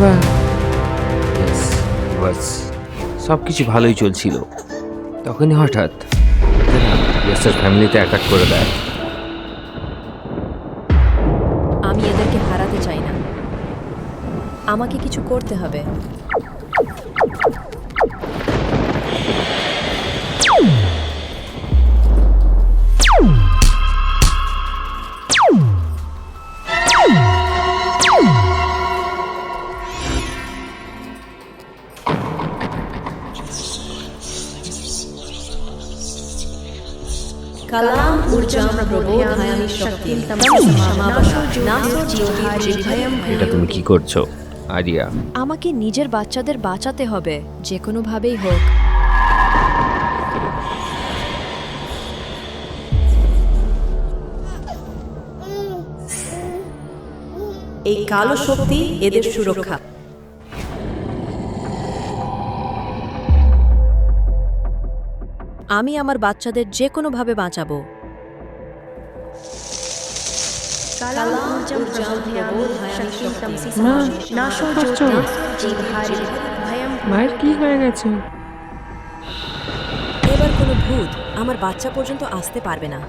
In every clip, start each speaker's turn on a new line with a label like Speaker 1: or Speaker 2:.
Speaker 1: বাবা। বাস সব কিছু ভালোই চলছিল। তখনই হঠাৎ ইয়াসের ফ্যামিলিতে অ্যাটাক করে দেয়।
Speaker 2: আমি এদেরকে হারাতে চাই না। আমাকে কিছু করতে হবে।
Speaker 1: এটা তুমি কি করছ? আরিয়া
Speaker 2: আমাকে নিজের বাচ্চাদের বাঁচাতে হবে যে কোনোভাবেই হোক।
Speaker 3: এই কালো শক্তি এদের সুরক্ষা।
Speaker 2: আমি আমার বাচ্চাদের যে কোনোভাবে বাঁচাবো।
Speaker 1: মায়ের কি হয়ে গেছে?
Speaker 2: এবার কোনো ভূত আমার বাচ্চা পর্যন্ত আসতে পারবে না।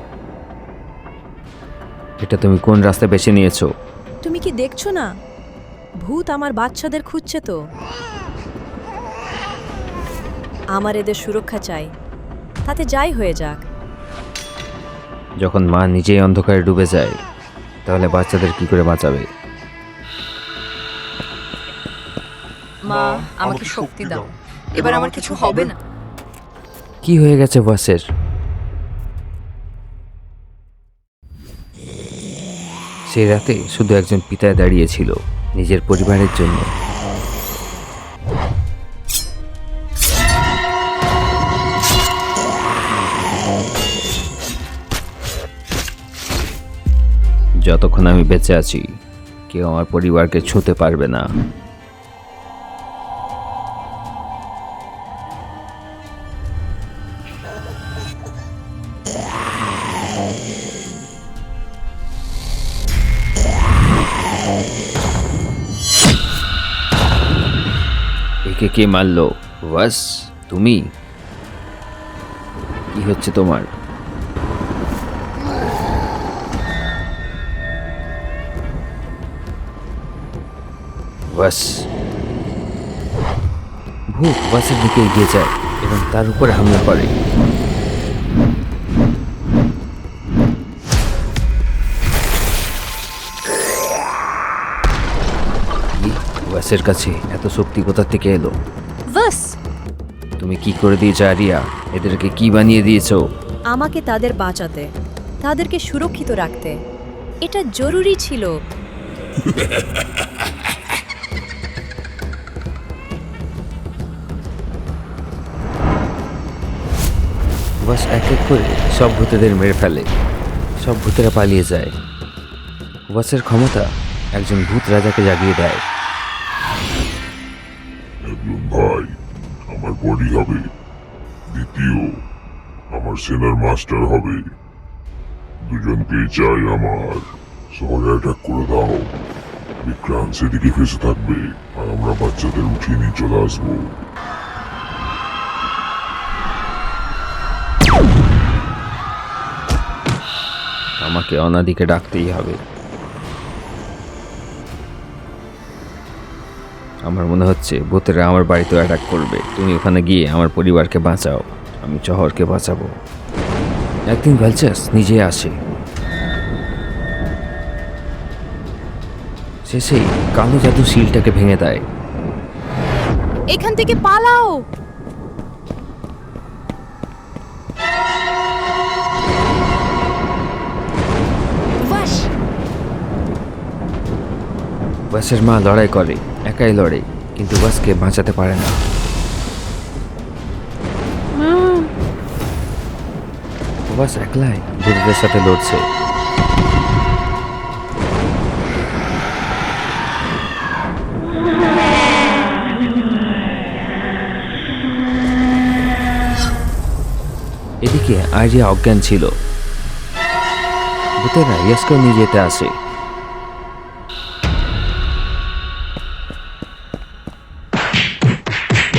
Speaker 1: এটা তুমি কোন রাস্তা বেছে নিয়েছো?
Speaker 2: তুমি কি দেখছ না? ভূত আমার বাচ্চাদের খুঁজছে তো। আমার এদের সুরক্ষা চাই। তাতে যাই হয়ে যাক।
Speaker 1: যখন মা নিজেই অন্ধকারে ডুবে যায় তাহলে বাচ্চাদের কি করে বাঁচাবে?
Speaker 4: মা আমাকে শক্তি দাও। এবার আমার কিছু হবে না।
Speaker 1: কি হয়ে গেছে বাসের? সেই রাতে শুধু একজন পিতায় দাঁড়িয়েছিল নিজের পরিবারের জন্য। যতক্ষণ আমি বেঁচে আছি, কেউ আমার পরিবারকে ছুঁতে পারবে না। একে কে মারলো? বাস তুমি? কি হচ্ছে তোমার? বাস ভূত বাসের দিকে এগিয়ে যায় এবং তার উপরে হামলা করে। বাসের কাছে এত শক্তি কোথা থেকে এলো?
Speaker 2: বাস
Speaker 1: তুমি কি করে দিয়েছ আরিয়া এদেরকে কি বানিয়ে দিয়েছ?
Speaker 2: আমাকে তাদের বাঁচাতে তাদেরকে সুরক্ষিত রাখতে। এটা জরুরি ছিল।
Speaker 1: বাস এক এক করে সব ভূতেদের মেরে ফেলে। সব ভূতেরা পালিয়ে যায়। বাসের ক্ষমতা একজন ভূত রাজাকে জাগিয়ে দেয়।
Speaker 5: একজন ভাই, আমার বডি হবে। দ্বিতীয়, আমার সেনার মাস্টার হবে। দুজনকেই চাই আমার। শহরে অ্যাটাক করে দাও। বিক্রান্ত সেদিকে ফেসে থাকবে, আর আমরা বাচ্চাদের উঠিয়ে নিয়ে চলে আসব।
Speaker 1: আমাকে অনাদিকে ডাকতেই হবে। আমার মনে হচ্ছে ভূতেরা আমার বাড়িতে অ্যাটাক করবে। তুমি ওখানে গিয়ে আমার পরিবারকে বাঁচাও। আমি শহরকে বাঁচাবো। একদিন ভ্যালচাস নিজে আসে। সেই কালো জাদু শিলটাকে ভেঙে দেয়।
Speaker 2: এখান থেকে পালাও!
Speaker 1: বাসের মা লড়াই করে একাই লড়ে কিন্তু বাসকে বাঁচাতে পারে না। বাস একলাই ভূতদের সাথে লড়ছে। এদিকে আরিয়া অজ্ঞান ছিল। ভূতেরা ইয়াসকেও নিয়ে যেতে আসে।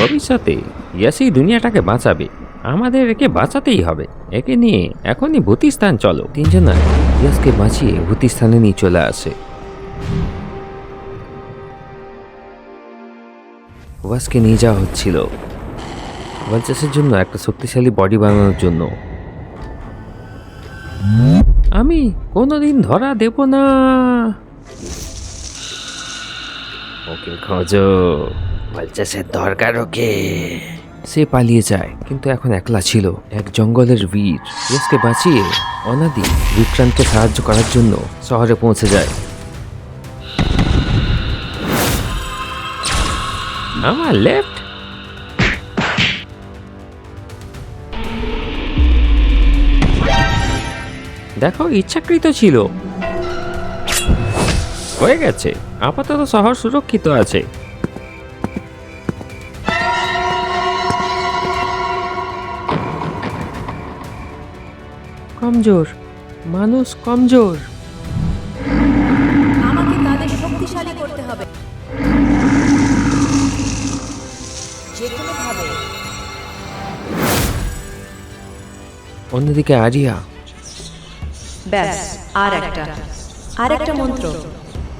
Speaker 1: ভবিষ্যতে ইয়াসি দুনিয়াটাকে বাঁচাবে। আমাদের একে বাঁচাতেই হবে। একে নিয়ে এখনই ভূতিস্থান চলো। তিনজনা ইয়াসকে বাঁচিয়ে ভূতিস্থানে নিয়ে চলে আসে। ওয়াসকে নিয়ে যাওয়া হচ্ছিল। ওয়ালচাসের জন্য একটা শক্তিশালী বডি বানানোর জন্য। আমি কোনোদিন ধরা দেব না। ওকে খোঁজো। ওয়ালচাসের দরকার ওকে সে পালিয়ে যায়, কিন্তু এখন একলা ছিল, এক জঙ্গলের বীর। ইয়াসকে বাঁচিয়ে অনাদি বিক্রান্তকে সাহায্য করার জন্য শহরে পৌঁছে যায়। আমার লেফট দেখো, ইচ্ছাকৃত ছিল। হয়ে গেছে। আপাতত শহর সুরক্ষিত আছে। কমজোর মানুষ কমজোর।
Speaker 2: আমাকে তাদের শক্তিশালী করতে হবে। যে কোনো ভাবে
Speaker 1: অন্যদিকে আরিয়া।
Speaker 3: ব্যাস আর একটা।
Speaker 2: আর একটা মন্ত্র।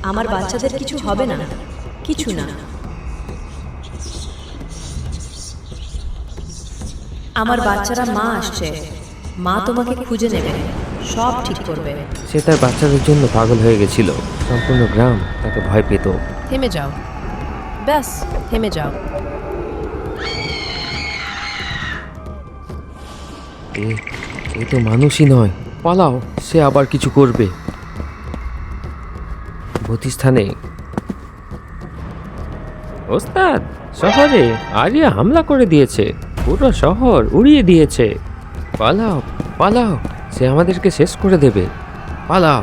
Speaker 2: আমার বাচ্চাদের কিছু হবে না। কিছু না। আমার বাচ্চারা মা আসছে। মা তোমাকে খুঁজে নেবে। সব ঠিক করবে।
Speaker 1: সে তার বাচ্চাদের জন্য পাগল হয়ে গেছিল। সম্পূর্ণ গ্রাম তাকে ভয় পেত।
Speaker 2: থেমে যাও। ব্যাস থেমে যাও।
Speaker 1: এ তো মানুষই নয়। পালাও সে আবার কিছু করবে। ভূতিস্থানে ওস্তাদ শহরে আরিয়া হামলা করে দিয়েছে। পুরো শহর উড়িয়ে দিয়েছে। পালাও পালাও, সে আমাদেরকে শেষ করে দেবে। পালাও।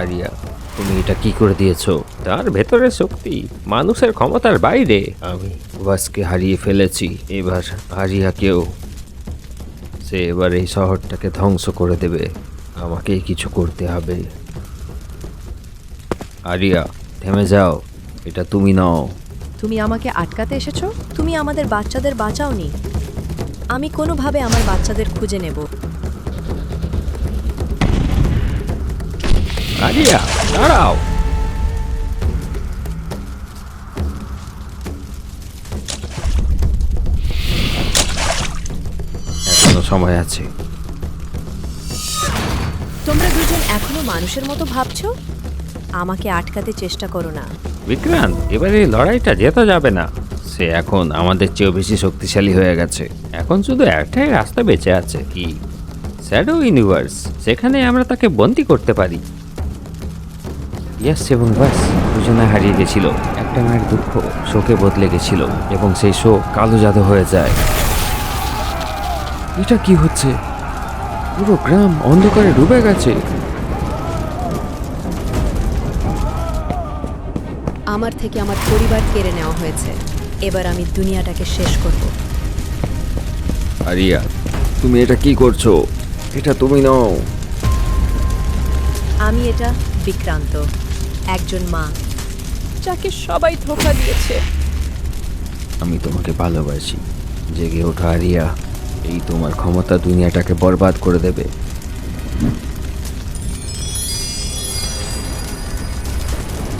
Speaker 1: আরিয়া, তুমি এটা কি করে দিয়েছ? তার ভেতরে শক্তি, মানুষের ক্ষমতার বাইরে। আমি ওয়াসকে হারিয়ে ফেলেছি, এবার আরিয়াকেও। সে এবার এই শহরটাকে ধ্বংস করে দেবে। আমাকেই কিছু করতে হবে। আরিয়া থেমে যাও। এটা তুমি নাও।
Speaker 2: তুমি আমাকে আটকাতে এসেছ? তুমি আমাদের বাচ্চাদের বাঁচাওনি। আমি কোনোভাবে আমার বাচ্চাদের খুঁজে নেব।
Speaker 1: আরিয়া দাঁড়াও। এখনও সময় আছে।
Speaker 2: তোমরা দুজন এখনও মানুষের মতো ভাবছ? আমাকে আটকাতে চেষ্টা করো না।
Speaker 1: বিক্রান্ত এবারে লড়াইটা জেতা যাবে না। সে এখন আমাদের চেয়েও বেশি শক্তিশালী হয়ে গেছে। এখন শুধু একটাই রাস্তা বেঁচে আছে, কি? শ্যাডো ইউনিভার্স সেখানে আমরা তাকে বন্দি করতে পারি। ইয়াস এবং বাস দুজনে হারিয়ে গেছিল। একটা মায়ের দুঃখ শোকে বদলে গেছিল, এবং সেই শোক কালো জাদু হয়ে যায়। এটা কি হচ্ছে? পুরো গ্রাম অন্ধকারে ডুবে গেছে।
Speaker 2: আমার থেকে আমার পরিবার কেড়ে নেওয়া হয়েছে। এবার আমি দুনিয়াটাকে শেষ করব।
Speaker 1: আরিয়া তুমি এটা কি করছ? এটা তুমি নও।
Speaker 2: আমি এটা বিক্রান্ত একজন মা।
Speaker 3: যাকে সবাই ধোকা দিয়েছে।
Speaker 1: আমি তোমাকে ভালোবাসি। জেগে ওঠো আরিয়া এই তোমার ক্ষমতা দুনিয়াটাকে বরবাদ করে দেবে।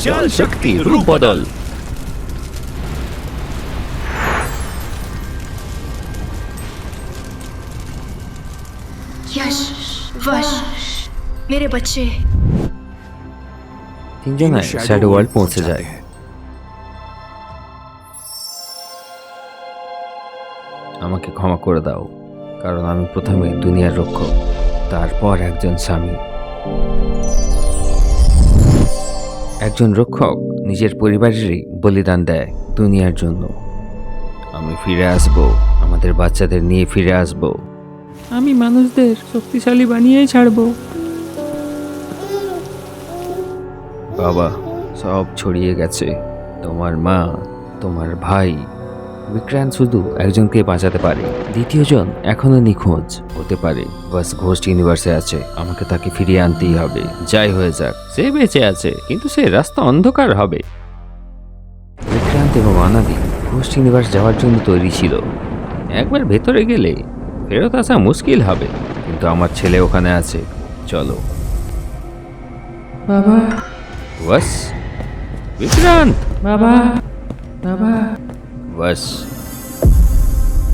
Speaker 1: জল শক্তি রূপ বদল ওয়ার্ল্ড পৌঁছে যায়। আমাকে ক্ষমা করে দাও কারণ আমি প্রথমে দুনিয়ার রক্ষক তারপর একজন স্বামী। একজন রক্ষক নিজের পরিবারেরই বলিদান দেয় দুনিয়ার জন্য। আমি ফিরে আসব আমাদের বাচ্চাদের নিয়ে ফিরে আসব। আমি মানুষদের শক্তিশালী বানিয়েই ছাড়ব। বাবা সব ছড়িয়ে গেছে। তোমার মা তোমার ভাই বিক্রান্ত শুধু একজনকে বাঁচাতে পারে। দ্বিতীয়জন এখনও নিখোঁজ হতে পারে। বাস ঘোস্ট ইউনিভার্সে আছে। আমাকে তাকে ফিরিয়ে আনতেই হবে। যাই হয়ে যাক। সে বেঁচে আছে কিন্তু সে রাস্তা অন্ধকার হবে। বিক্রান্ত এবং অনাদি ঘোস্ট ইউনিভার্স যাওয়ার জন্য তৈরি ছিল। একবার ভেতরে গেলে ফেরত আসা মুশকিল হবে কিন্তু আমার ছেলে ওখানে আছে। চলো। বাবা। বাস। বিক্রান্ত। বাবা। বাবা। বাস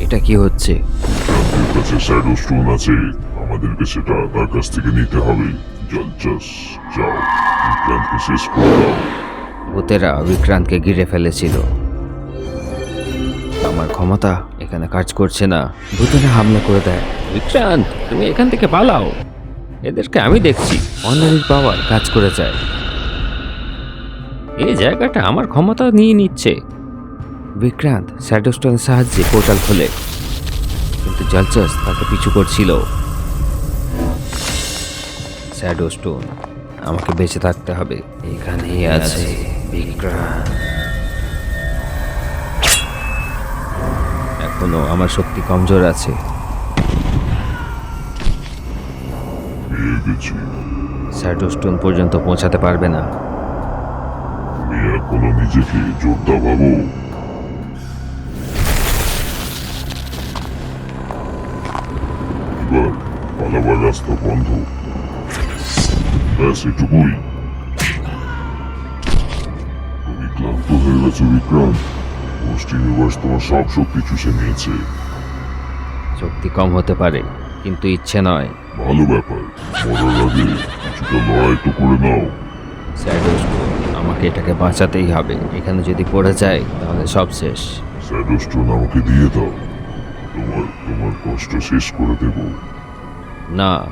Speaker 1: এটা কি হচ্ছে?
Speaker 5: বিক্রান্তের কাছে শ্যাডো স্টোন আছে আমাদেরকে সেটা তার কাছ থেকে নিতে হবে। জলচাস যাও বিক্রান্তকে শেষ করে দাও।
Speaker 1: ভূতেরা বিক্রান্তকে ঘিরে ফেলেছিল। আমার ক্ষমতা এখানে কাজ করছে না। ভূতেরা হামলা করে দেয়। বিক্রান্ত তুমি এখান থেকে পালাও। এদেরকে আমি দেখছি। অন্যের পাওয়ার কাজ করে যায়। এই জায়গাটা আমার ক্ষমতা নিয়ে নিচ্ছে। বিক্রান্ত স্যাডোস্টোনের সাহায্যে পোর্টাল খোলে। কিন্তু জলচাস তাকে পিছু করছিল। স্যাডোস্টোন, আমাকে বেঁচে থাকতে হবে। এখানেই আছে বিক্রান্ত। এখনও আমার শক্তি কমজোর আছে। স্যাডোস্টোন পর্যন্ত পৌঁছাতে পারবে না।
Speaker 5: এখনও নিজেকে ভাবো। পালাবার রাস্তা ব্যাস এটুকুই তুমি ক্লান্ত হয়ে গেছো বিক্রান্ত পোস্ট তোমার সব শক্তি চুষে নিয়েছে
Speaker 1: শক্তি কম হতে পারে কিন্তু ইচ্ছে নয়।
Speaker 5: ভালো ব্যাপার মরার আগে কিছুটা লড়াই তো করে নাও
Speaker 1: স্যাডোস্টোন আমাকে এটাকে বাঁচাতেই হবে। এখানে যদি পড়ে যায় তাহলে সব শেষ।
Speaker 5: শ্যাডো স্টোন আমাকে দিয়ে দাও তোমার তোমার কষ্ট শেষ করে দেব
Speaker 1: না।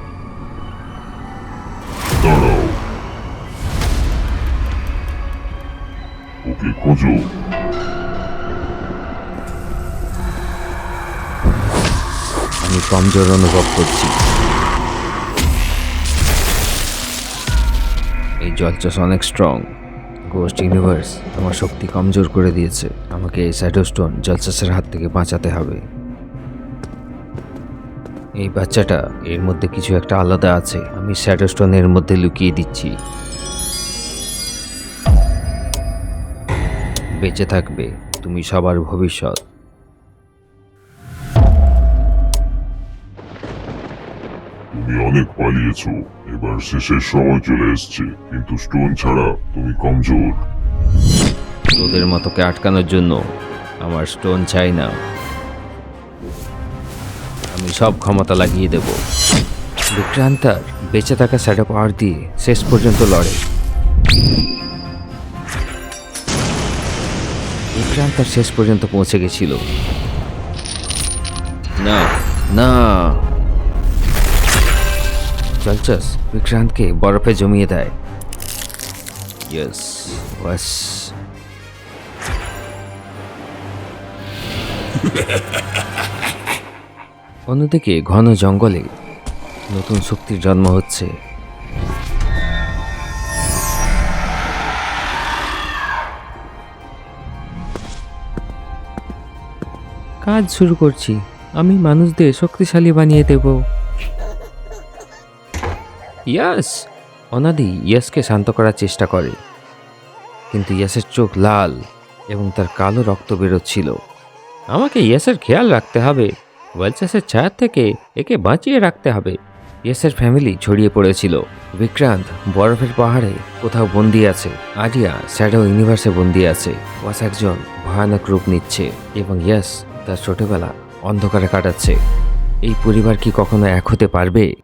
Speaker 5: দাঁড়াও। ওকে খোঁজো।
Speaker 1: আমি কমজোর অনুভব করছি। এই জলচাষ অনেক স্ট্রং গোস্ট ইউনিভার্স আমার শক্তি কমজোর করে দিয়েছে। আমাকে এই স্যাডোস্টোন জলচাষের হাত থেকে বাঁচাতে হবে। এই বাচ্চাটা এর মধ্যে কিছু একটা আলাদা আছে। আমি স্যাডোস্টোন এর মধ্যে লুকিয়ে দিচ্ছি। বেঁচে থাকবে তুমি সবার ভবিষ্যৎ।
Speaker 5: তুমি অনেক পালিয়েছো এবার শেষের সময় চলে এসছে কিন্তু স্টোন ছাড়া তুমি কমজোর।
Speaker 1: তোদের মতোকে আটকানোর জন্য আমার স্টোন চাই না। আমি সব ক্ষমতা লাগিয়ে দেব। বিক্রান্তার বেঁচে থাকা স্যাডো পাওয়ার দিয়ে শেষ পর্যন্ত লড়ে। বিক্রান্তার শেষ পর্যন্ত পৌঁছে গেছিল। না না। জলচাস বিক্রান্তকে বরফে জমিয়ে দেয়। ইয়েস বাস অন্যদিকে ঘন জঙ্গলে নতুন শক্তির জন্ম হচ্ছে। কাজ শুরু করছি। আমি মানুষদের শক্তিশালী বানিয়ে দেব। ইয়াস! অনাদি ইয়াসকে শান্ত করার চেষ্টা করে। কিন্তু ইয়াসের চোখ লাল এবং তার কালো রক্ত বেরোচ্ছিল। আমাকে ইয়াসের খেয়াল রাখতে হবে। ওয়েলচাসের ছায়ার থেকে একে বাঁচিয়ে রাখতে হবে। ইয়েসের ফ্যামিলি ছড়িয়ে পড়েছিল। বিক্রান্ত বরফের পাহাড়ে কোথাও বন্দি আছে। আরিয়া শ্যাডো ইউনিভার্সে বন্দি আছে। ওয়াস একজন ভয়ানক রূপ নিচ্ছে এবং ইয়াস তার ছোটবেলা অন্ধকারে কাটাচ্ছে। এই পরিবার কি কখনো এক হতে পারবে?